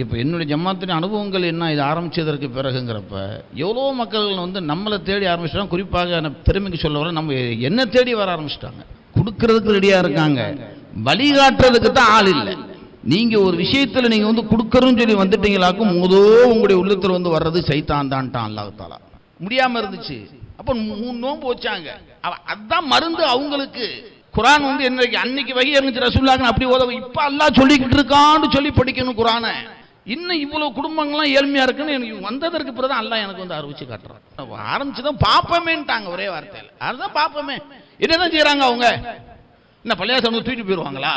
இப்போ என்னுடைய ஜமாத்தின் அனுபவங்கள் என்ன? இது ஆரம்பித்ததற்கு பிறகுங்கிறப்ப எவ்வளோ மக்கள் வந்து நம்மளை தேடி ஆரம்பிச்சிட்டாங்க. குறிப்பாக பெருமைக்கு சொல்ல வர நம்ம என்ன தேடி வர ஆரம்பிச்சிட்டாங்க. கொடுக்கறதுக்கு ரெடியாக இருக்காங்க. வழிகாட்டுறதுக்கு தான் ஆள் இல்லை. நீங்கள் ஒரு விஷயத்தில் நீங்கள் வந்து கொடுக்கறோம்னு சொல்லி வந்துட்டீங்களாக்கும் முதோ உங்களுடைய உள்ளத்தில் வந்து வர்றது சைத்தான் தான்ட்டான் அல்லாஹ் முடியாமல் இருந்துச்சு. அப்போ மூணு நோம்பு வச்சாங்க. அதுதான் அதான் மருந்து அவங்களுக்கு. குரான் வந்து என்னைக்கு அன்னைக்கு வகை இருந்துச்சு ரசூல்லாங்க அப்படி ஓத இப்போ அல்லா சொல்லிக்கிட்டு இருக்கான்னு சொல்லி படிக்கணும் குரானை. இன்னும் இவ்வளவு குடும்பங்கள்லாம் ஏழ்மையா இருக்குன்னு எனக்கு வந்ததற்கு பிறகு தான் அல்லாஹ் எனக்கு வந்து அறிவிச்சு காட்டுறான் ஆரம்பிச்சுதான் பாப்பமேன்ட்டாங்க ஒரே வார்த்தையில அதுதான் பாப்பமே என்னதான் செய்யறாங்க அவங்க என்ன பள்ளியாசம் வந்து தூக்கிட்டு போயிடுவாங்களா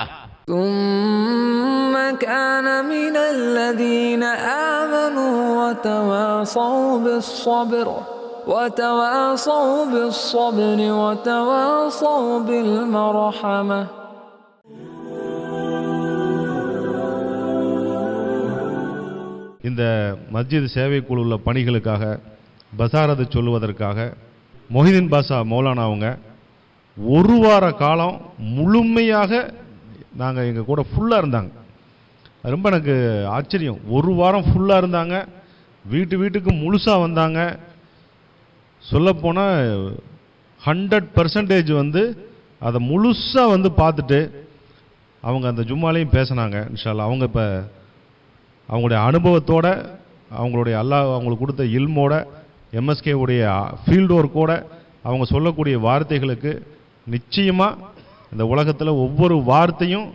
ثم كان من الذين آمنوا وتواصوا بالصبر وتواصوا بالصبر وتواصوا بالمرحمة இந்த மஸ்ஜித் சேவை குழுவில் பணிகளுக்காக பசாரது சொல்லுவதற்காக மொஹிதீன் பாஷா மௌலானா அவங்க ஒரு வார காலம் முழுமையாக நாங்கள் எங்கள் கூட ஃபுல்லாக இருந்தாங்க. ரொம்ப எனக்கு ஆச்சரியம். ஒரு வாரம் ஃபுல்லாக இருந்தாங்க. வீட்டு வீட்டுக்கு முழுசாக வந்தாங்க. சொல்லப்போனால் ஹண்ட்ரட் பர்சன்டேஜ் வந்து அதை முழுசாக வந்து பார்த்துட்டு அவங்க அந்த ஜும்மாலையும் பேசினாங்க இன்ஷால்லா அவங்க இப்போ அவங்களுடைய அனுபவத்தோட அவங்களுடைய அல்லாஹ் அவங்களுக்கு கொடுத்த இல்மோட எம்எஸ்கே உடைய ஃபீல்டு ஒர்க்கோட அவங்க சொல்லக்கூடிய வார்த்தைகளுக்கு நிச்சயமாக இந்த உலகத்தில் ஒவ்வொரு வார்த்தையும்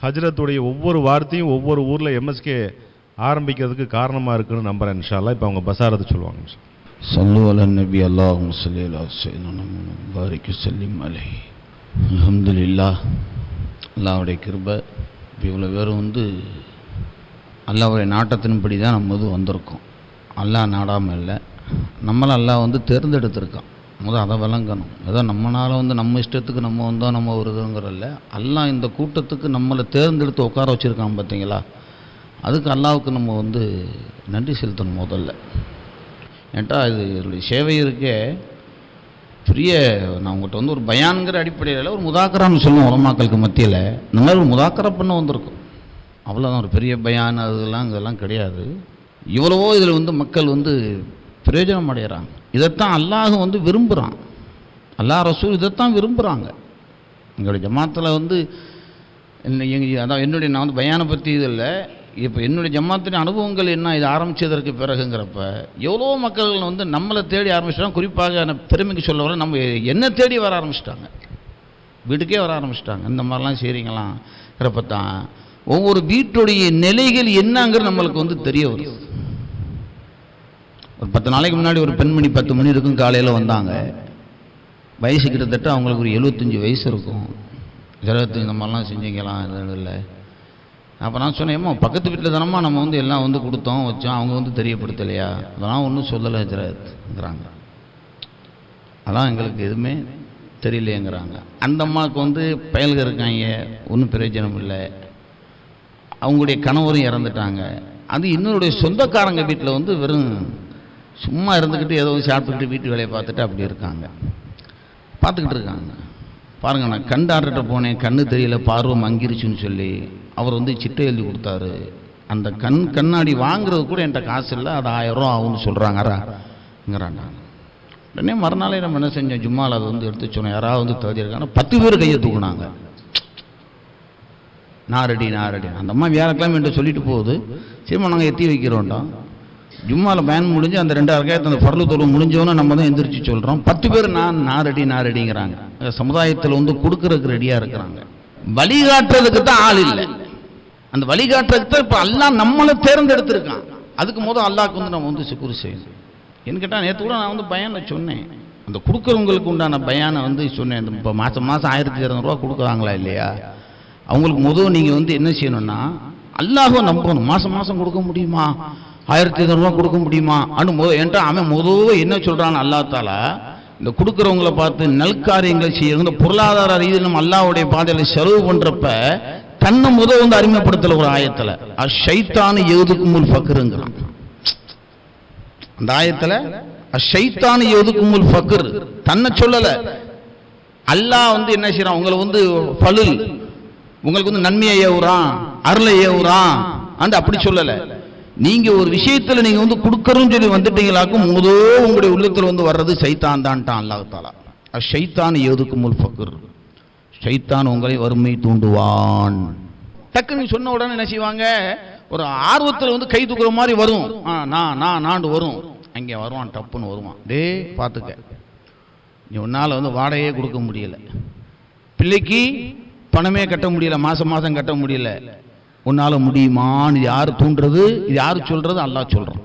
ஹஜ்ரத்துடைய ஒவ்வொரு வார்த்தையும் ஒவ்வொரு ஊரில் எம்எஸ்கே ஆரம்பிக்கிறதுக்கு காரணமாக இருக்குன்னு நம்புகிறேன் இன்ஷால்லா இப்போ அவங்க பசாரத்தை சொல்லுவாங்க இன்ஷா அல்லாஹ். صلوا على النبي اللهم صل على سيدنا محمد بارك وسلم عليه அல்ஹம்துலில்லாஹ் அல்லாஹ்வுடைய கிருபை இப்போ இவ்வளோ பேர் வந்து அல்லாவுடைய நாட்டத்தின்படி தான் நம்ம இது வந்திருக்கோம். அல்லாஹ் நாடாமல் இல்லை. நம்மளை அல்லாஹ் வந்து தேர்ந்தெடுத்திருக்கான். முதல் அதை விளங்கணும். ஏதோ நம்மளால் வந்து நம்ம இஷ்டத்துக்கு நம்ம வந்தோம் நம்ம வருதுங்கிறல்ல அல்லாஹ் இந்த கூட்டத்துக்கு நம்மளை தேர்ந்தெடுத்து உட்கார வச்சுருக்கான் பார்த்தீங்களா அதுக்கு அல்லாவுக்கு நம்ம வந்து நன்றி செலுத்தணும் முதல்ல. ஏன்ட்டா இது இதனுடைய சேவை இருக்கே. பெரிய நான் உங்கள்கிட்ட வந்து ஒரு பயான்கிற அடிப்படையில் ஒரு முதாக்கரான்னு சொல்லுவோம் உலமாக்களுக்கு மத்தியில். இந்த மாதிரி ஒரு முதாக்கரை பண்ண வந்திருக்கும். அவ்வளோதான் ஒரு பெரிய பயான அதெல்லாம் இதெல்லாம் கிடையாது. இவ்வளவோ இதில் வந்து மக்கள் வந்து பிரயோஜனம் அடைகிறாங்க இதைத்தான் அல்லாஹ் வந்து விரும்புகிறான் அல்லாஹ் ரசூல் இதைத்தான் விரும்புகிறாங்க எங்களுடைய ஜமாத்தில் வந்து என்ன எங்கள் அதான் என்னுடைய நான் வந்து பயானை பற்றி இது இல்லை. இப்போ என்னுடைய ஜமாத்தின் அனுபவங்கள் என்ன இது ஆரம்பித்ததற்கு பிறகுங்கிறப்ப எவ்வளோ மக்கள் வந்து நம்மளை தேடி ஆரம்பிச்சிட்டாங்க. குறிப்பாக பெருமைக்கு சொல்ல வர நம்ம என்ன தேடி வர ஆரம்பிச்சிட்டாங்க. வீட்டுக்கே வர ஆரம்பிச்சிட்டாங்க. இந்த மாதிரிலாம் செய்கிறீங்களாங்கிறப்ப தான் ஒவ்வொரு வீட்டுடைய நிலைகள் என்னங்கிறது நம்மளுக்கு வந்து தெரிய வரும். ஒரு பத்து நாளைக்கு முன்னாடி ஒரு பெண்மணி பத்து மணி இருக்கும் காலையில் வந்தாங்க. வயசு கிட்டத்தட்ட அவங்களுக்கு ஒரு எழுபத்தஞ்சி வயசு இருக்கும். ஜரகத்து இந்த மாதிரிலாம் செஞ்சுக்கலாம் எதுவும் இல்லை. அப்போ நான் சொன்னேன் பக்கத்து வீட்டில் தானம்மா நம்ம வந்து எல்லாம் வந்து கொடுத்தோம் வச்சோம் அவங்க வந்து தெரியப்படுத்தலையா? அதெல்லாம் ஒன்றும் சொல்லலை ஜரகத்துங்கிறாங்க அதான் எங்களுக்கு எதுவுமே தெரியலையேங்கிறாங்க. அந்த அம்மாவுக்கு வந்து பயல்கள் இருக்காங்க ஒன்றும் பிரயோஜனம் இல்லை. அவங்களுடைய கணவரும் இறந்துட்டாங்க. அது இன்னொருடைய சொந்தக்காரங்க வீட்டில் வந்து வெறும் சும்மா இருந்துக்கிட்டு ஏதோ சாப்பிட்டுக்கிட்டு வீட்டு வேலையை பார்த்துட்டு அப்படி இருக்காங்க. பார்த்துக்கிட்டு இருக்காங்க. பாருங்கள் நான் கண் டாக்டர்கிட்ட போனேன் கண்ணு தெரியல பார்வை மங்கிருச்சுன்னு சொல்லி அவர் வந்து சிட்டை எழுதி கொடுத்தாரு. அந்த கண் கண்ணாடி வாங்குறது கூட என்கிட்ட காசு இல்லை அது ஆயிரம் ரூபா ஆகும்னு சொல்கிறாங்கிறாங்க உடனே மறுநாளே நம்ம என்ன செஞ்சோம்? ஜும்மாவில் அதை வந்து எடுத்து சொன்னோம் யாராவது வந்து தேடியிருக்காங்க பத்து பேர் கையை தூக்குனாங்க. நாரடி நாரடி. அந்த அம்மா வியாழக்கிழமை என்று சொல்லிட்டு போகுது. சரிம்மா நாங்கள் எத்தி வைக்கிறோம்டா. ஜும்மாவில் பயன் முடிஞ்சு அந்த ரெண்டு அரக்காயத்து அந்த பரலு தொழில் முடிஞ்சவொன்னே நம்ம தான் எந்திரிச்சு சொல்கிறோம் பத்து பேர் நான் நாரடி நாரடிங்கிறாங்க. சமுதாயத்தில் வந்து கொடுக்கறதுக்கு ரெடியாக இருக்கிறாங்க. வழிகாட்டுறதுக்கு தான் ஆள் இல்லை. அந்த வழிகாட்டுறதுக்கு தான் இப்போ அல்லாஹ் நம்மளை தேர்ந்தெடுத்திருக்கான். அதுக்கு முதல் அல்லாவுக்கு வந்து நம்ம வந்து சிக்குறு செய்யணும். என்ன கேட்டால் நேற்று கூட நான் வந்து பயனை சொன்னேன். அந்த கொடுக்குறவங்களுக்கு உண்டான பயானை வந்து சொன்னேன். இந்த இப்போ மாதம் மாதம் ஆயிரத்தி இரநூறுவா கொடுக்குறாங்களா இல்லையா? அவங்களுக்கு முதல் நீங்கள் வந்து என்ன செய்யணும்னா அல்லாஹோ நம்பணும். மாதம் மாதம் கொடுக்க முடியுமா? ஆயிரத்தி ஐநூறுரூவா கொடுக்க முடியுமா? அனு முத என்கிட்ட அவன் முதல் என்ன சொல்கிறான் அல்லா இந்த கொடுக்குறவங்கள பார்த்து நல்காரியங்களை செய்யறது இந்த பொருளாதார ரீதியில் நம்ம அல்லாஹ்வுடைய பாதையில் செலவு பண்ணுறப்ப தன்னை முத வந்து அறிமுகப்படுத்தல ஒரு ஆயத்தில். அஷைத்தானு எழுதுக்கும் முல் ஃபக்கருங்கிறான் அந்த ஆயத்தில் அஷைத்தானு எதுக்குமுல் ஃபக்ரு. தன்னை சொல்லலை. அல்லாஹ் வந்து என்ன செய்கிறான் உங்களை வந்து பலுல் உங்களுக்கு வந்து நன்மையை ஏவுறான் அருளை ஏவுறான். அந்த அப்படி சொல்லல. நீங்க ஒரு விஷயத்துல நீங்க வந்து கொடுக்கறோம்னு சொல்லி வந்துட்டீங்களாக்கும் முதோ உங்களுடைய உள்ளத்துல வந்து வர்றது சைத்தான் தான்ட்டான் அல்லாஹ் தாலா ஷைத்தான் முல் ஃபக்ர்? ஷைத்தான் உங்களை வறுமை தூண்டுவான். டக்குன்னு சொன்ன உடனே என்ன செய்வாங்க? ஒரு ஆர்வத்தில் வந்து கை தூக்குற மாதிரி வரும். ஆ, நான் நான் நாண்டு வரும். அங்கே வருவான் டப்புன்னு வருவான். டே பார்த்துக்க. நீ உன்னால் வந்து வாடகையே கொடுக்க முடியல. பிள்ளைக்கு பணமே கட்ட முடியல மாசம் மாசம் கட்ட முடியல. உன்னால முடியுமான்னு இது யார் தூண்டுறது? இது யார் சொல்றது? அல்லாஹ் சொல்றான்.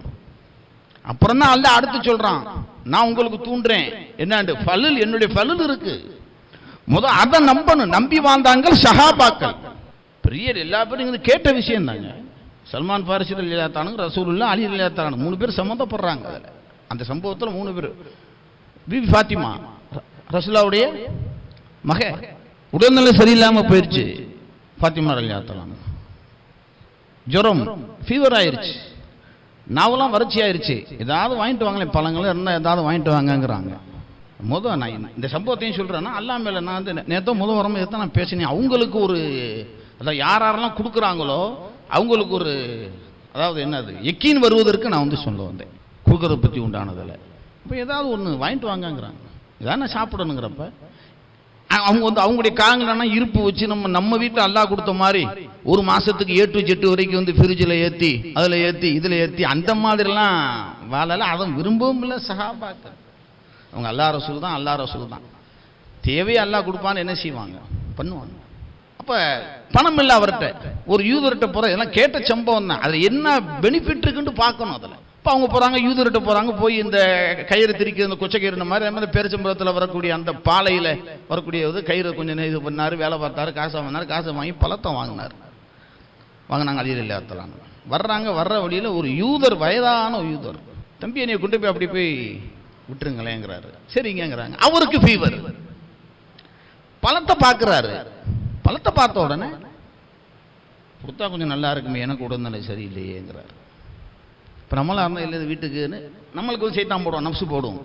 அப்புறம் தான் அல்ல அடுத்து சொல்றான் நான் உங்களுக்கு தூண்டுறேன். என்னண்டு? ஃபலுல் என்னுடைய ஃபலுல் இருக்கு. முத அதை நம்பணும். நம்பி வாழ்ந்தாங்க சஹாபாக்கள் பெரிய எல்லா பேரும் கேட்ட விஷயம் தாங்க. சல்மான் பாரிசி ரசூல் ரசூலுல்லா அலி லீலாத்தானு மூணு பேர் சம்மந்தப்படுறாங்க அதில். அந்த சம்பவத்தில் மூணு பேர். பிபி ஃபாத்திமா ரசுல்லாவுடைய ரசூலாவுடைய மக. உடல்நிலை சரியில்லாம போயிருச்சு. ஃபாத்திமா அலியாத்தலாம் ஜுரம் ஃபீவர் ஆயிருச்சு. நாவெல்லாம் வறட்சி ஆயிருச்சு. ஏதாவது வாங்கிட்டு வாங்களேன் பழங்களும் இருந்தால் ஏதாவது வாங்கிட்டு வாங்கங்கிறாங்க. முத நான் இந்த- இந்த சம்பவத்தையும் சொல்கிறேன்னா அல்லாமல் நான் வந்து நேற்று முத வரும்போது தான் நான் பேசினேன். அவங்களுக்கு ஒரு அதாவது யார் யாரெல்லாம் கொடுக்குறாங்களோ அவங்களுக்கு ஒரு அதாவது என்னது? எக்கீன் வருவதற்கு நான் வந்து சொல்ல வந்தேன். கொடுக்குறத பற்றி உண்டானதில் இப்போ ஏதாவது ஒன்று வாங்கிட்டு வாங்கங்கிறாங்க. இதானே சாப்பிடணுங்கிறப்ப? அவங்க வந்து அவங்களுடைய காங்களனா இருப்பு வச்சு நம்ம நம்ம வீட்டில் அல்லாஹ் கொடுத்த மாதிரி ஒரு மாசத்துக்கு ஏ டு ஜெட்டு வரைக்கும் வந்து ஃப்ரிட்ஜில் ஏற்றி அதில் ஏற்றி இதில் ஏற்றி அந்த மாதிரிலாம் வாழல. அதை விரும்பவும் இல்லை சஹாபாக்கள் அவங்க அல்லா ரசூல் தான் அல்லா ரசூல் தான். தேவையை அல்லாஹ் கொடுப்பான்னு என்ன செய்வாங்க? பண்ணுவாங்க. அப்போ பணம் இல்லை அவர்கிட்ட. ஒரு யூதர்கிட்ட போகிற இதெல்லாம் கேட்ட சம்பவம் தான். அதில் என்ன பெனிஃபிட் இருக்குன்னு பார்க்கணும் அதில். அவங்க போகிறாங்க யூதர்கிட்ட போகிறாங்க போய் இந்த கயிறு திரிக்கிற இந்த கொச்சை கயிறு மாதிரி மாதிரி பேரிச்சம்பரத்தில் வரக்கூடிய அந்த பாலையில் வரக்கூடிய இது கயிறு கொஞ்சம் இது பண்ணார் வேலை பார்த்தாரு காசை வாங்கினார் காசை வாங்கி பழத்தை வாங்கினார். வாங்கினாங்க அழியில் இல்லாத்தலாம் வர்றாங்க வர்ற வழியில் ஒரு யூதர் வயதான யூதர். தம்பி என்னை கொண்டு போய் அப்படி போய் விட்டுருங்களேங்கிறாரு. சரிங்கிறாங்க அவருக்கு ஃபீவர் பழத்தை பார்க்குறாரு. பழத்தை பார்த்த உடனே கொடுத்தா கொஞ்சம் நல்லா இருக்குமே எனக்கு உடல்நிலை சரியில்லையேங்கிறாரு. இப்போ நம்மளாக இருந்தால் இல்லை இது வீட்டுக்குன்னு நம்மளுக்கு வந்து சைத்தான் போடுவோம் நப்சு போடுவோம்.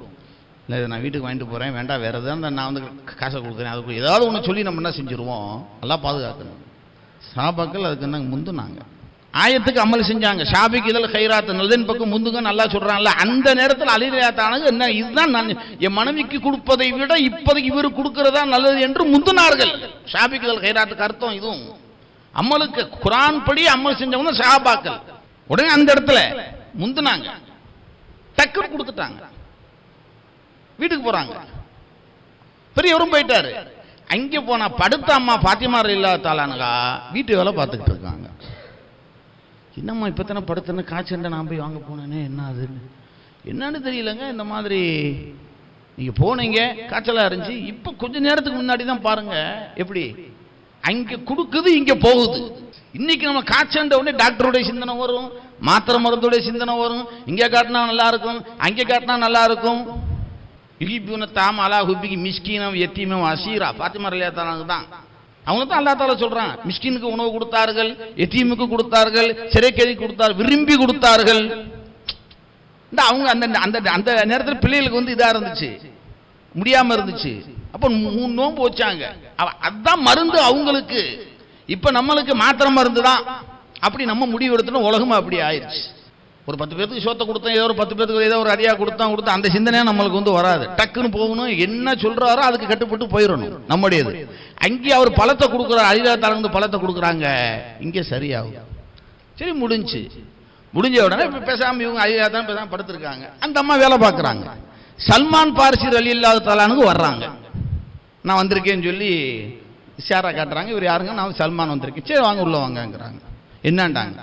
இல்லை நான் வீட்டுக்கு வாங்கிட்டு போகிறேன் வேண்டாம் வேறு எதாவது நான் வந்து காசை கொடுக்குறேன் அதுக்கு ஏதாவது ஒன்று சொல்லி நம்ம என்ன செஞ்சுருவோம்? நல்லா பாதுகாக்கணும். சாபாக்கள் அதுக்கு என்ன முந்துனாங்க. ஆயத்துக்கு அமல் செஞ்சாங்க. ஷாபிக்கு இதில் கைராத்து நல்லதின் பக்கம் முந்துங்க நல்லா சொல்கிறாங்கல்ல அந்த நேரத்தில் அலிரயாத்தானது என்ன இதுதான் நான் என் மனைவிக்கு கொடுப்பதை விட இப்போதைக்கு இவர் கொடுக்கறதா நல்லது என்று முந்துனார்கள். ஷாபிக்கு இதில் கைராத்துக்கு அர்த்தம் இதுவும். அமலுக்கு குரான் படி அமல் செஞ்சவங்க ஷாபாக்கள் உடனே அந்த இடத்துல முந்தினாங்க. டக்குன்னு கொடுத்துட்டாங்க. வீட்டுக்கு போறாங்க. பெரியவரும் போயிட்டாரு. அங்கே போனா படுத்த அம்மா பாத்திமா இல்லாதாளானுகா வீட்டு வேலை பார்த்துக்கிட்டு இருக்காங்க. என்னம்மா இப்போ தானே படுத்தேன்னு காய்ச்சண்டை நான் போய் வாங்க போனேனே என்ன அதுன்னு என்னன்னு தெரியலங்க இந்த மாதிரி. நீங்க போனீங்க காய்ச்சலா இருந்துச்சு. இப்போ கொஞ்ச நேரத்துக்கு முன்னாடி தான் பாருங்க எப்படி? அங்க கொடுக்குது இங்க போகுது. இன்னைக்கு நம்ம காய்ச்சண்ட உடனே டாக்டருடைய சிந்தனை வரும். மாத்திரை மருந்துடைய சிந்தனை வரும். இங்கே காட்டினா நல்லா இருக்கும் அங்கே காட்டினா நல்லா இருக்கும் யுகிபுன தாம் அலா ஹுபிக்கு மிஸ்கீனம் எத்தீமம் அசீரா. பாத்திமா இல்லையாத்தாங்க தான் அவங்க தான் அல்லா தால சொல்றான் மிஸ்கினுக்கு உணவு கொடுத்தார்கள் எத்தீமுக்கு கொடுத்தார்கள் சிறைக்கதி கொடுத்தார் விரும்பி கொடுத்தார்கள். இந்த அவங்க அந்த அந்த அந்த நேரத்தில் பிள்ளைகளுக்கு வந்து இதாக இருந்துச்சு. முடியாமல் இருந்துச்சு. அப்போ மூணு நோம்பு வச்சாங்க. அதுதான் அதான் மருந்து அவங்களுக்கு. இப்போ நம்மளுக்கு மாத்திரை மருந்து தான் அப்படி நம்ம முடிவு எடுத்துட்டோம் உலகமாக அப்படி ஆயிடுச்சு ஒரு பத்து பேருக்கு சோத்தை கொடுத்தோம் ஏதோ ஒரு பத்து பேருக்கு ஏதோ ஒரு அடியாக கொடுத்தோம் கொடுத்தா அந்த சிந்தனையாக நம்மளுக்கு வந்து வராது. டக்குன்னு போகணும் என்ன சொல்கிறாரோ அதுக்கு கட்டுப்பட்டு போயிடணும் நம்முடையது. அங்கே அவர் பழத்தை கொடுக்குறாரு அழிலா தலந்து பழத்தை கொடுக்குறாங்க. இங்கே சரியாகும். சரி முடிஞ்சு. முடிஞ்ச உடனே இப்போ பேசாம இவங்க அழிலா தான் படுத்துருக்காங்க. அந்த அம்மா வேலை பார்க்குறாங்க. சல்மான் பாரிசி அலி இல்லாத தலானுக்கு வர்றாங்க. நான் வந்திருக்கேன்னு சொல்லி ஷேராக காட்டுறாங்க. இவர் யாருங்க? நான் சல்மான் வந்திருக்கேன். சரி வாங்க உள்ளே வாங்கங்கிறாங்க. என்னண்டாங்க?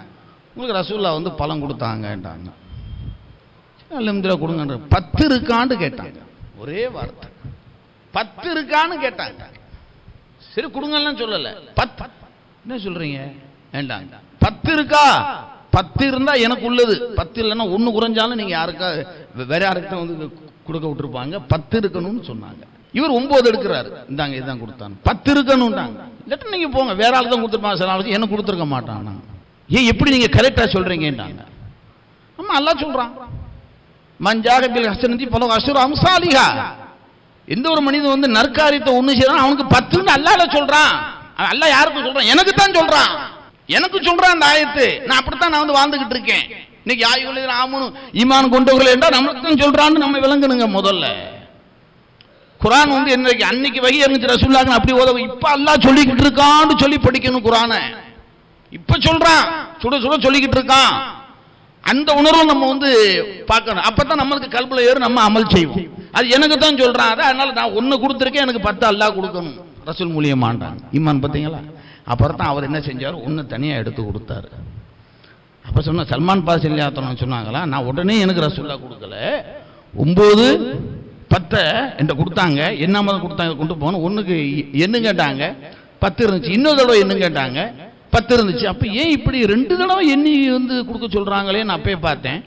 உங்களுக்கு ரசூல்லா வந்து பழம் கொடுத்தாங்கன்றாங்க அல்ஹம்துலில்லாஹ் கொடுங்கன்ற. பத்து இருக்கான்னு கேட்டாங்க. ஒரே வார்த்தை. பத்து இருக்கான்னு கேட்டாங்க. சரி கொடுங்கலாம் சொல்லல. பத்து என்ன சொல்றீங்க? வேண்டாங்க. பத்து இருக்கா? பத்து இருந்தா எனக்கு உள்ளது. பத்து இல்லைன்னா ஒண்ணு குறைஞ்சாலும் நீங்க யாருக்கா வேற யாருக்கிட்ட வந்து கொடுக்க விட்டுருப்பாங்க. பத்து இருக்கணும்னு சொன்னாங்க. இவர் ஒன்பது எடுக்கிறாரு. இந்தாங்க இதுதான் கொடுத்தாங்க. பத்து இருக்கணும்ன்றாங்க. இல்லாட்டி நீங்க போங்க. வேற ஆள் தான் கொடுத்துருப்பாங்க. சில ஆளுக்கு எனக்கு கொடுத்துருக்க மாட்டாங்க ஏன் எப்படி நீங்க கரெக்டா சொல்றீங்கன்றாங்க ஆமா அல்லா சொல்றான். மஞ்சாக பில் ஹசனதி பல அசுர அம்சாலிகா எந்த ஒரு மனிதன் வந்து நற்காரியத்தை ஒன்று செய்யறான் அவனுக்கு பத்துன்னு அல்லாஹ் சொல்றான். அவன் யாருக்கு சொல்றான்? எனக்கு தான் சொல்றான். எனக்கு சொல்றான் அந்த ஆயத்து. நான் அப்படித்தான் நான் வந்து வாழ்ந்துகிட்டு இருக்கேன். இன்னைக்கு ஆயுள் ஆமனு ஈமான் கொண்டவர்கள் என்றால் நமக்கு தான் சொல்றான்னு நம்ம விளங்கணுங்க முதல்ல. குரான் வந்து என்னைக்கு அன்னைக்கு வகை இருந்துச்சு ரசூல்லாக்கு அப்படி ஓத இப்ப அல்லா சொல்லிக்கிட்டு இருக்கான்னு சொல்லி படிக்கணும் குரானை. இப்ப சொல்றான். சுட சுட சொல்லிக்கிட்டு இருக்கான். அந்த உணர்வு நம்ம வந்து பார்க்கணும். அப்பதான் நம்மளுக்கு கல்புல ஏறு நம்ம அமல் செய்வோம். அது எனக்கு தான் சொல்றான். அதை அதனால நான் ஒன்னு கொடுத்துருக்கேன் எனக்கு பத்து அல்லா கொடுக்கணும். ரசூல் மூலியமாண்டாங்க இம்மான் பார்த்தீங்களா? அப்புறம் தான் அவர் என்ன செஞ்சார்? ஒன்று தனியாக எடுத்து கொடுத்தாரு. அப்போ சொன்ன சல்மான் பாசில்யாத்தனம் சொன்னாங்களா? நான் உடனே எனக்கு ரசூல்லா கொடுக்கல. ஒம்பது பத்தை என்கிட்ட கொடுத்தாங்க. என்ன மாதிரி கொடுத்தாங்க? கொண்டு போகணும். ஒன்றுக்கு என்ன கேட்டாங்க. பத்து இருந்துச்சு. இன்னொரு தடவை என்ன கேட்டாங்க. பத்து இருந்துச்சு அப்போ ஏன் இப்படி ரெண்டு தடவை எண்ணி வந்து கொடுக்க சொல்கிறாங்களே நான் அப்பயே பார்த்தேன்.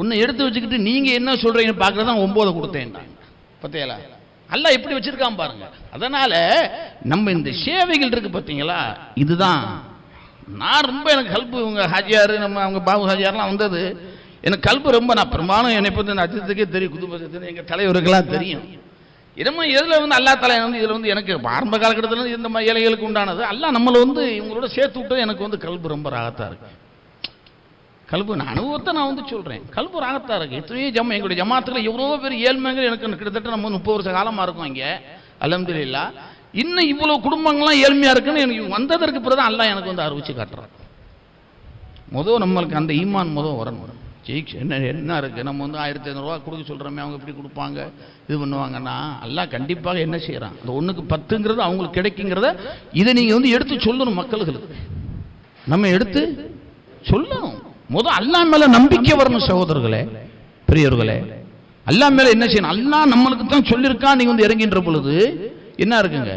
ஒன்று எடுத்து வச்சுக்கிட்டு நீங்கள் என்ன சொல்கிறீங்கன்னு பார்க்குறது தான் ஒம்போதை கொடுத்தேன் பத்தையலா அல்ல எப்படி வச்சுருக்கான் பாருங்க. அதனால் நம்ம இந்த சேவைகள் இருக்குது பார்த்தீங்களா இதுதான். நான் ரொம்ப எனக்கு கல்பு இவங்க ஹாஜியார் நம்ம அவங்க பாபு ஹாஜியார்லாம் வந்தது. எனக்கு கல்பு ரொம்ப நான் பெரும்பாலும் என்னை பற்றி இந்த அஜித்துக்கே தெரியும் குதுபத்துக்கு எங்கள் தலைவருக்கெல்லாம் தெரியும். என்னமோ இதில் வந்து அல்லா தலை வந்து இதில் வந்து எனக்கு ஆரம்ப காலகட்டத்தில் இருந்து இந்த மாதிரி ஏழைகளுக்கு உண்டானது. அல்லா நம்மளை வந்து இவங்களோட சேர்த்து விட்டது எனக்கு வந்து கல்பு ரொம்ப ராகத்தாக இருக்கு. கல்பு நான் அனுபவத்தை நான் வந்து சொல்கிறேன் கல்பு ராகத்தாக இருக்குது எத்தனையோ ஜம்ம எங்களுடைய ஜமாத்தில் எவ்வளோ பேர் ஏழ்மைகள் எனக்கு கிட்டத்தட்ட நம்ம முப்பது வருஷ காலமாக இருக்கும் இங்கே. அலமதுல்லா இன்னும் இவ்வளோ குடும்பங்கள்லாம் ஏழ்மையாக இருக்குன்னு எனக்கு வந்ததற்கு பிறகு தான் அல்லா எனக்கு வந்து அறிவிச்சு காட்டுறான். மொதல் நம்மளுக்கு அந்த ஈமான் முதல் வரணும். ஜெயிச்சு என்ன என்ன இருக்குது நம்ம வந்து ஆயிரத்தி ஐநூறுரூவா கொடுக்க சொல்கிறோமே அவங்க எப்படி கொடுப்பாங்க? இது பண்ணுவாங்கன்னா எல்லாம் கண்டிப்பாக என்ன செய்கிறான் அந்த ஒன்றுக்கு பத்துங்கிறது அவங்களுக்கு கிடைக்குங்கிறத இதை நீங்கள் வந்து எடுத்து சொல்லணும் மக்களுக்கு நம்ம எடுத்து சொல்லணும். முதல் அல்லா மேலே நம்பிக்கை வரணும் சகோதரர்களே பெரியவர்களே அல்லா மேலே என்ன செய்யணும்? அல்லா நம்மளுக்கு தான் சொல்லியிருக்கான் நீங்கள் வந்து இறங்கின்ற பொழுது. என்ன இருக்குங்க?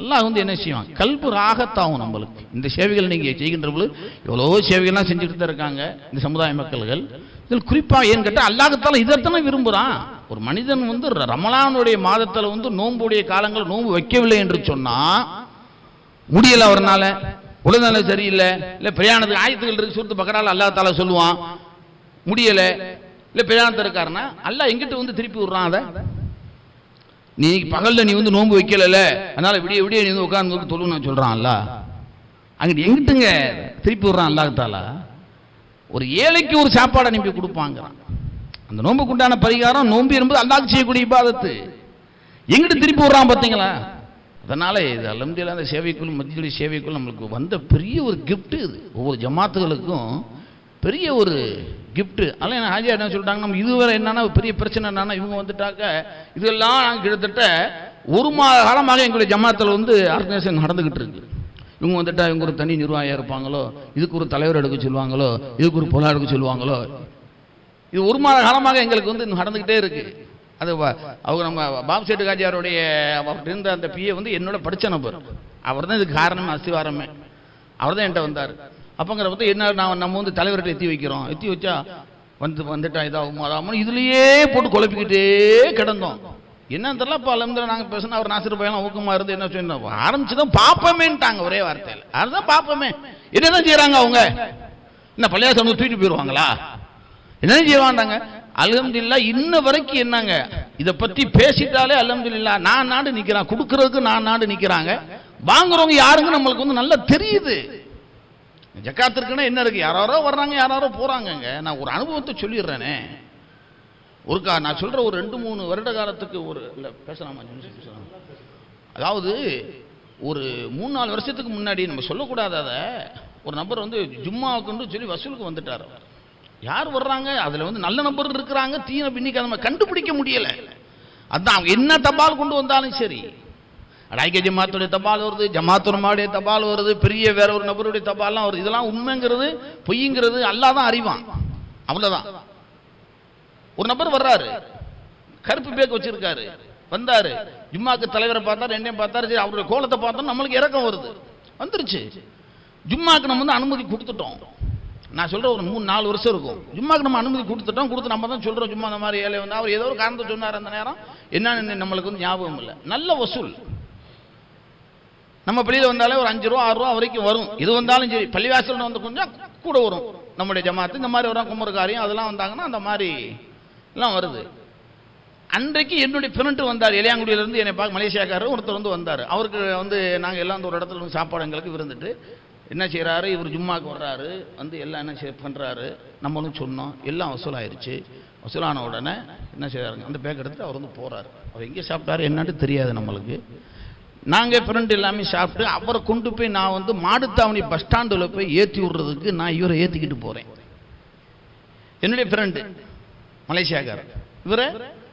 அல்லாஹ் வந்து என்ன செய்வான்? கல்பு ராகத்தாகும் நம்மளுக்கு. இந்த சேவைகள் நீங்கள் செய்கின்ற பொழுது எவ்வளோ சேவைகள்லாம் செஞ்சுட்டு தான் இருக்காங்க இந்த சமுதாய மக்கள்கள். இதில் குறிப்பாக ஏன்னு கேட்டால் அல்லாஹத்தால் இதைத்தானே விரும்புகிறான் ஒரு மனிதன் வந்து ரமலானுடைய மாதத்தில் வந்து நோன்புடைய காலங்கள் நோன்பு வைக்கவில்லை என்று சொன்னால் முடியலை அவர்னால உடல்நலம் சரியில்லை இல்லை பிரயாணத்துக்கு ஆயத்துகள் இருக்கு சுருத்து பக்கரால் அல்லா சொல்லுவான் முடியலை இல்லை பிரயாணத்தை இருக்காருன்னா அல்லாஹ் எங்கிட்ட வந்து திருப்பி விடுறான் அதை. நீ பகலில் நீ வந்து நோன்பு வைக்கல அதனால விடிய விடிய நீ வந்து உட்கார்ந்து தொழு நான் சொல்கிறான் அல்ல அங்கிட்டு எங்கிட்டுங்க திருப்பி விடுறான் அல்லாத்தாலா ஒரு ஏழைக்கு ஒரு சாப்பாடு அனுப்பி கொடுப்பாங்கிறான். அந்த நோன்புக்கு உண்டான பரிகாரம் நோன்பு என்பது அல்லாஹ் செய்யக்கூடிய இபாதத்து. எங்கிட்டு திருப்பி விடுறான் பார்த்தீங்களா அதனால் இது அலமதியில் அந்த சேவைக்குள் மத்தியுடைய சேவைக்குள் நம்மளுக்கு வந்த பெரிய ஒரு கிஃப்ட்டு இது. ஒவ்வொரு ஜமாத்துகளுக்கும் பெரிய ஒரு கிஃப்ட்டு அதெல்லாம் என்ன ஹாஜியா என்ன சொல்லிட்டாங்க? நம்ம இதுவரை என்னன்னா பெரிய பிரச்சனை என்னன்னா இவங்க வந்துட்டாக்க இதெல்லாம் நாங்கள் கிட்டத்தட்ட ஒரு மாத காலமாக எங்களுடைய ஜமாத்தில் வந்து ஆர்கனைசேஷன் நடந்துகிட்டு இருக்கு. இவங்க வந்துட்டா இவங்க ஒரு தனி நிர்வாகியாக இருப்பாங்களோ? இதுக்கு ஒரு தலைவர் எடுக்க சொல்லுவாங்களோ? இதுக்கு ஒரு பொருளாக எடுக்க சொல்லுவாங்களோ? இது ஒரு மாத காலமாக எங்களுக்கு வந்து நடந்துக்கிட்டே இருக்கு. அது அவங்க நம்ம பாபு சேட்டு காஜியாருடைய அவர்கிட்ட இருந்த அந்த பிஏ வந்து என்னோட படிச்ச நபர். அவர் தான் இதுக்கு காரணமே அஸ்திவாரமே. அவர் தான் என்கிட்ட வந்தார். அப்பங்கிற பார்த்து என்ன நான் நம்ம வந்து தலைவர்கிட்ட எத்தி வைக்கிறோம். எத்தி வச்சா வந்து வந்துட்டா இதாகும் அதாகும் இதுலேயே போட்டு குழப்பிக்கிட்டே கிடந்தோம். என்ன தெரியல இப்போ அலமதுல நாங்கள் பேசினா அவர் நாசிர் பையன் ஊக்கமாக இருந்து என்ன சொன்னோம் ஆரம்பிச்சு தான் பார்ப்போமேன்ட்டாங்க ஒரே வார்த்தையில். அதுதான் பார்ப்போமே என்னதான் செய்கிறாங்க அவங்க? என்ன பள்ளியாசம் தூக்கிட்டு போயிடுவாங்களா என்ன செய்வாண்டாங்க அலமதுல்லா இன்ன வரைக்கும் என்னங்க இதை பற்றி பேசிட்டாலே அலமதுல்லா நான் நாடு நிற்கிறான் கொடுக்கறதுக்கு நான் நாடு நிற்கிறாங்க வாங்குறவங்க யாருங்க நம்மளுக்கு வந்து நல்லா தெரியுது. ஜக்காத்திற்குன்னா என்ன இருக்கு? யாராரோ வர்றாங்க யாராரோ போறாங்கங்க. நான் ஒரு அனுபவத்தை சொல்லிடுறேனே. ஒருக்கா நான் சொல்ற ஒரு ரெண்டு மூணு வருட காலத்துக்கு ஒரு இல்லை பேசலாமா? நிமிஷம் பேசலாம்? அதாவது ஒரு மூணு நாலு வருஷத்துக்கு முன்னாடி நம்ம சொல்லக்கூடாத அதை ஒரு நபர் வந்து ஜும்மாவுக்குன்னு சொல்லி வசூலுக்கு வந்துட்டார் யார் வர்றாங்க? அதில் வந்து நல்ல நபர் இருக்கிறாங்க தீன பின்னிக்க நம்ம கண்டுபிடிக்க முடியலை. அதான் அவங்க என்ன தபால் கொண்டு வந்தாலும் சரி. அடாய்க்க ஜமாத்துடைய தபால் வருது ஜமாத்துரமாவுடைய தபால் வருது பெரிய வேற ஒரு நபருடைய தபால்லாம் வருது. இதெல்லாம் உண்மைங்கிறது பொய்ங்கிறது அல்லா தான் அறிவான். அவ்வளோதான் ஒரு நபர் வர்றாரு கருப்பு பேக் வச்சிருக்காரு வந்தாரு. ஜும்மாக்கு தலைவரை பார்த்தாரு என்னையும் பார்த்தாரு சரி அவருடைய கோலத்தை பார்த்தோம் நம்மளுக்கு இறக்கம் வருது. வந்துருச்சு. ஜும்மாக்கு நம்ம வந்து அனுமதி கொடுத்துட்டோம். நான் சொல்கிற ஒரு மூணு நாலு வருஷம் இருக்கும். ஜும்மாக்கு நம்ம அனுமதி கொடுத்துட்டோம் கொடுத்து நம்ம தான் சொல்கிறோம் ஜும்மா அந்த மாதிரி ஏழை வந்து அவர் ஏதோ ஒரு காரணத்தை சொன்னார் அந்த நேரம். என்னன்னு நம்மளுக்கு வந்து ஞாபகம் இல்லை. நல்ல வசூல். நம்ம பள்ளியில் வந்தாலே ஒரு அஞ்சு ரூபா ஆறு ரூபா வரைக்கும் வரும். இது வந்தாலும் சரி பள்ளிவாசல் வந்து கொஞ்சம் கூட வரும். நம்முடைய ஜமாத்து இந்த மாதிரி வரும் குமரக்காரியம் அதெல்லாம் வந்தாங்கன்னா அந்த மாதிரி எல்லாம் வருது. அன்றைக்கு என்னுடைய ஃப்ரெண்டு வந்தார் இளையாங்குடியிலேருந்து என்னை பார்க்க மலேசியாக்காரர் ஒருத்தர் வந்து வந்தார். அவருக்கு வந்து நாங்கள் எல்லாம் ஒரு இடத்துல வந்து சாப்பாடு எங்களுக்கு விருந்துட்டு என்ன செய்கிறாரு இவர் ஜும்மாக்கு வர்றாரு வந்து எல்லாம் என்ன செய்ய பண்ணுறாரு நம்மளும் சொன்னோம் எல்லாம் வசூலாயிருச்சு. வசூலான உடனே என்ன செய்கிறாருங்க அந்த பேக் எடுத்துட்டு அவர் வந்து போகிறாரு அவர் எங்கே சாப்பிட்டாரு என்னன்னு தெரியாது நம்மளுக்கு. நாங்கள் ஃப்ரெண்டு எல்லாமே சாப்பிட்டு அவரை கொண்டு போய் நான் வந்து மாடுத்தாவணி பஸ் ஸ்டாண்டில் போய் ஏற்றி விடுறதுக்கு நான் இவரை ஏற்றிக்கிட்டு போகிறேன் என்னுடைய ஃப்ரெண்டு மலேசியாக்காரர். இவரை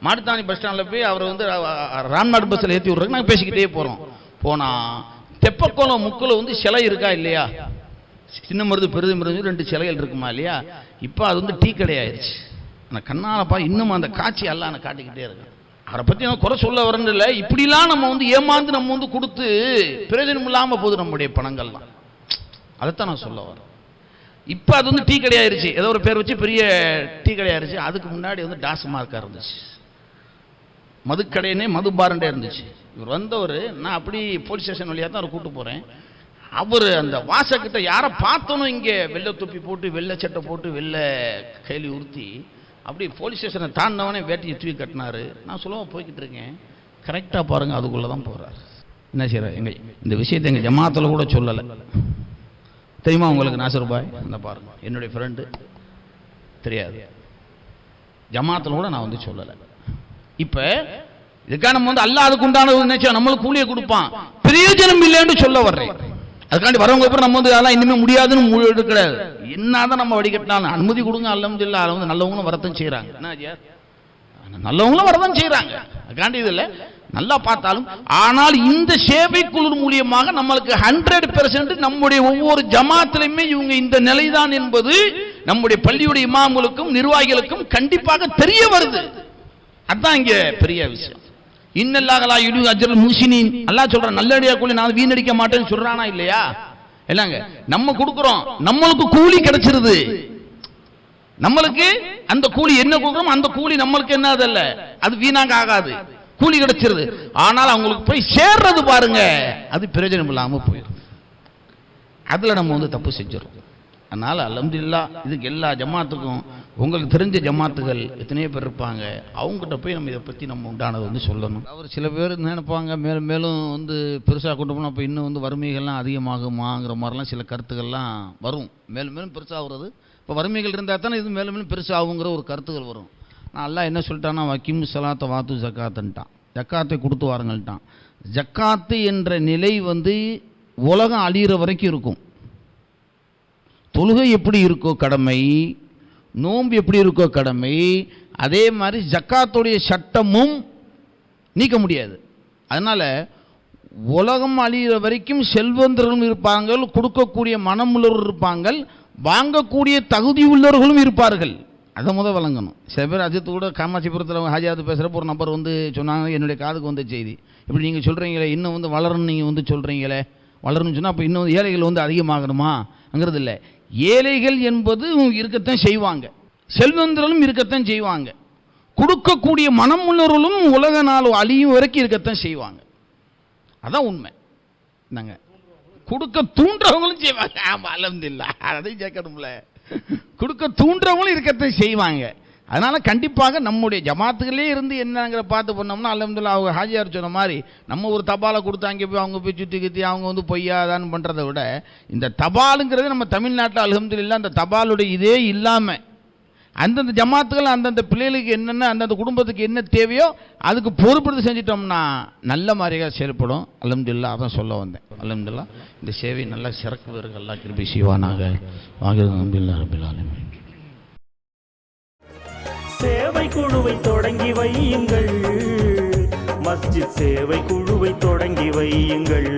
மாடுத்தாவணி பஸ் ஸ்டாண்டில் போய் அவரை வந்து ராம்நாடு பஸ்ஸில் ஏற்றி விட்றதுக்கு நாங்கள் பேசிக்கிட்டே போகிறோம் போனால் தெப்பக்குளம் முக்கில் வந்து சிலை இருக்கா இல்லையா? சின்ன மருது பெருது மருந்து ரெண்டு சிலைகள் இருக்குமா இல்லையா? இப்போ அது வந்து டீ கடையாயிருச்சு. ஆனால் கண்ணாலப்பா இன்னும் அந்த காட்சி எல்லாம் நான் காட்டிக்கிட்டே இருக்கேன் அவரை பற்றி நான் குறை சொல்ல வரல இப்படிலாம் நம்ம வந்து ஏமாந்து நம்ம வந்து கொடுத்து பிரயோஜனம் இல்லாமல் போகுது நம்முடைய பணங்கள்லாம். அதைத்தான் நான் சொல்ல வரேன். இப்போ அது வந்து டீ கடையாயிருச்சு ஏதோ ஒரு பேர் வச்சு பெரிய டீ கடையாயிருச்சு அதுக்கு முன்னாடி வந்து டாஸ் மார்க்காக இருந்துச்சு. மதுக்கடையினே மது பாரண்டே இருந்துச்சு. இவர் வந்தவர் நான் அப்படி போலீஸ் ஸ்டேஷன் வழியாக தான் அவரை கூட்டு போகிறேன் அவர் அந்த வாசக்கிட்ட யாரை பார்த்தனும் இங்கே வெள்ளை தொப்பி போட்டு வெள்ளை சட்டை போட்டு வெள்ளை கைலி உறுத்தி அப்படி போலீஸ் ஸ்டேஷனை தாண்டினவனே வேட்டியை தூக்கி கட்டினாரு. நான் சொல்லுவோம் போய்கிட்டு இருக்கேன். கரெக்டாக பாருங்கள் அதுக்குள்ளே தான் போகிறார் என்ன செய்கிறார் எங்க இந்த விஷயத்தை எங்கள் ஜமாத்தில் கூட சொல்லலை. தெரியுமா உங்களுக்கு நாசர் பாய்? அந்த பாருங்க என்னுடைய ஃப்ரெண்டு தெரியாது. ஜமாத்தில் கூட நான் வந்து சொல்லலை. இப்போ இதுக்காக நம்ம வந்து அல்லாஹ் அதுக்கு உண்டானது நினைச்சா நம்மளுக்கு கூலியை கொடுப்பான். பிரயோஜனம் இல்லைன்னு சொல்ல வர்றேன். அதுக்காண்டி வரவங்க அப்புறம் நம்ம வந்து அதெல்லாம் இனிமே முடியாதுன்னு கிடையாது. என்னதான் நம்ம வடிகட்டினாலும் அனுமதி கொடுங்க அல்ஹம்துலில்லாஹ். அதை வந்து நல்லவங்களும் வரத்தான் செய்கிறாங்க? நல்லவங்களும் வரதான் செய்கிறாங்க அதுக்காண்டி இதில் நல்லா பார்த்தாலும் ஆனால் இந்த சேவை குழு மூலியமாக நம்மளுக்கு ஹண்ட்ரட் பெர்சன்ட் நம்முடைய ஒவ்வொரு ஜமாத்திலுமே இவங்க இந்த நிலைதான் என்பது நம்முடைய பள்ளியுடைய இமாம்களுக்கும் நிர்வாகிகளுக்கும் கண்டிப்பாக தெரிய வருது. அதான் இங்க பெரிய விஷயம். இன்னல்லாகலா இடு அஜர் முசினின் அல்லாஹ் சொல்றான் நல்லடியா கூலி நான் வீணடிக்க மாட்டேன்னு சொல்றானா இல்லையா? இல்லைங்க நம்ம கொடுக்குறோம் நம்மளுக்கு கூலி கிடைச்சிருது. நம்மளுக்கு அந்த கூலி என்ன கொடுக்குறோம் அந்த கூலி நம்மளுக்கு என்ன அதல்ல? அது வீணாக ஆகாது. கூலி கிடைச்சிருது. ஆனால் அவங்களுக்கு போய் சேர்றது பாருங்க அது பிரயோஜனம் இல்லாம போயிடும். அதுல நம்ம வந்து தப்பு செஞ்சிடும் அதனால் அல்ஹம்துலில்லா இதுக்கு எல்லா ஜமாத்துக்கும் உங்களுக்கு தெரிஞ்ச ஜமாத்துகள் எத்தனையோ பேர் இருப்பாங்க. அவங்ககிட்ட போய் நம்ம இதை பற்றி நம்ம உண்டானதை வந்து சொல்லணும். அவர் சில பேர் நினைப்பாங்க மேலும் மேலும் வந்து பெருசாக கொண்டு போனால் அப்போ இன்னும் வந்து வறுமைகள்லாம் அதிகமாகுமாங்கிற மாதிரிலாம் சில கருத்துக்கள்லாம் வரும். மேலும் மேலும் பெருசாகிறது இப்போ வறுமைகள் இருந்தால் தானே இது மேலும் மேலும் பெருசாகுங்கிற ஒரு கருத்துக்கள் வரும். நான் எல்லாம் என்ன சொல்லிட்டான்னா வக்கீம் சலாத்தை வாத்து ஜக்காத்துன்ட்டான். ஜக்காத்தை கொடுத்து வாருங்கள்ட்டான். ஜக்காத்து என்ற நிலை வந்து உலகம் அழியிற வரைக்கும் இருக்கும். தொழுகை எப்படி இருக்கோ கடமை நோன்பு எப்படி இருக்கோ கடமை அதே மாதிரி ஜக்காத்துடைய சட்டமும் நீக்க முடியாது. அதனால் உலகம் அழிகிற வரைக்கும் செல்வந்தர்களும் இருப்பாங்க கொடுக்கக்கூடிய மனமுள்ளவர் இருப்பாங்க வாங்கக்கூடிய தகுதி உள்ளவர்களும் இருப்பார்கள். அதை முதல் வழங்கணும். சில பேர் அஜித் கூட காமாட்சிபுரத்தில் ஹாஜியாத்து பேசுகிறப்ப ஒரு நம்பர் வந்து சொன்னாங்க என்னுடைய காதுக்கு வந்த செய்தி. இப்படி நீங்கள் சொல்கிறீங்களே இன்னும் வந்து வளரணும் நீங்கள் வந்து சொல்கிறீங்களே வளரணும்னு சொன்னால் அப்போ இன்னும் வந்து ஏழைகள் வந்து அதிகமாகணுமாங்கிறது இல்லை. ஏழைகள் என்பது இருக்கத்தான் செய்வாங்க. செல்வந்தர்களும் இருக்கத்தான் செய்வாங்க. கொடுக்கக்கூடிய மனம் உள்ளவர்களும் உலக நாள் அழியும் வரைக்கும் இருக்கத்தான் செய்வாங்க. அதான் உண்மை. நாங்க கொடுக்க தூண்டுறவங்களும் செய்வாங்க. ஆமா அலமதுல்லா அதையும் கேட்கணும்ல. கொடுக்க தூண்டுறவங்களும் இருக்கத்தான் செய்வாங்க. அதனால் கண்டிப்பாக நம்முடைய ஜமாத்துகளே இருந்து என்னங்கிற பார்த்து பண்ணோம்னா அலமதுல்லா அவங்க ஹாஜியார் சொன்ன மாதிரி நம்ம ஒரு தபாலை கொடுத்து அங்கே போய் அவங்க போய் சுற்றி கித்தி அவங்க வந்து பொய்யாதான்னு பண்ணுறதை விட இந்த தபாலுங்கிறது நம்ம தமிழ்நாட்டில் அலமதுல்லா அந்த தபாலுடைய இதே இல்லாமல் அந்தந்த ஜமாத்துகள் அந்தந்த பிள்ளைகளுக்கு என்னென்ன அந்தந்த குடும்பத்துக்கு என்ன தேவையோ அதுக்கு பொறுப்படுத்தி செஞ்சிட்டோம்னா நல்ல மாதிரியாக செயல்படும். அலமதுல்லா அதான் சொல்ல வந்தேன். அலமதுல்லா இந்த சேவை நல்லா சிறக்கு எல்லாம் கிருபி செய்வானாக. வாங்க அலமதுல்லா சேவை குழுவை தொடங்கி வையுங்கள். மஸ்ஜித் சேவை குழுவை தொடங்கி வையுங்கள்.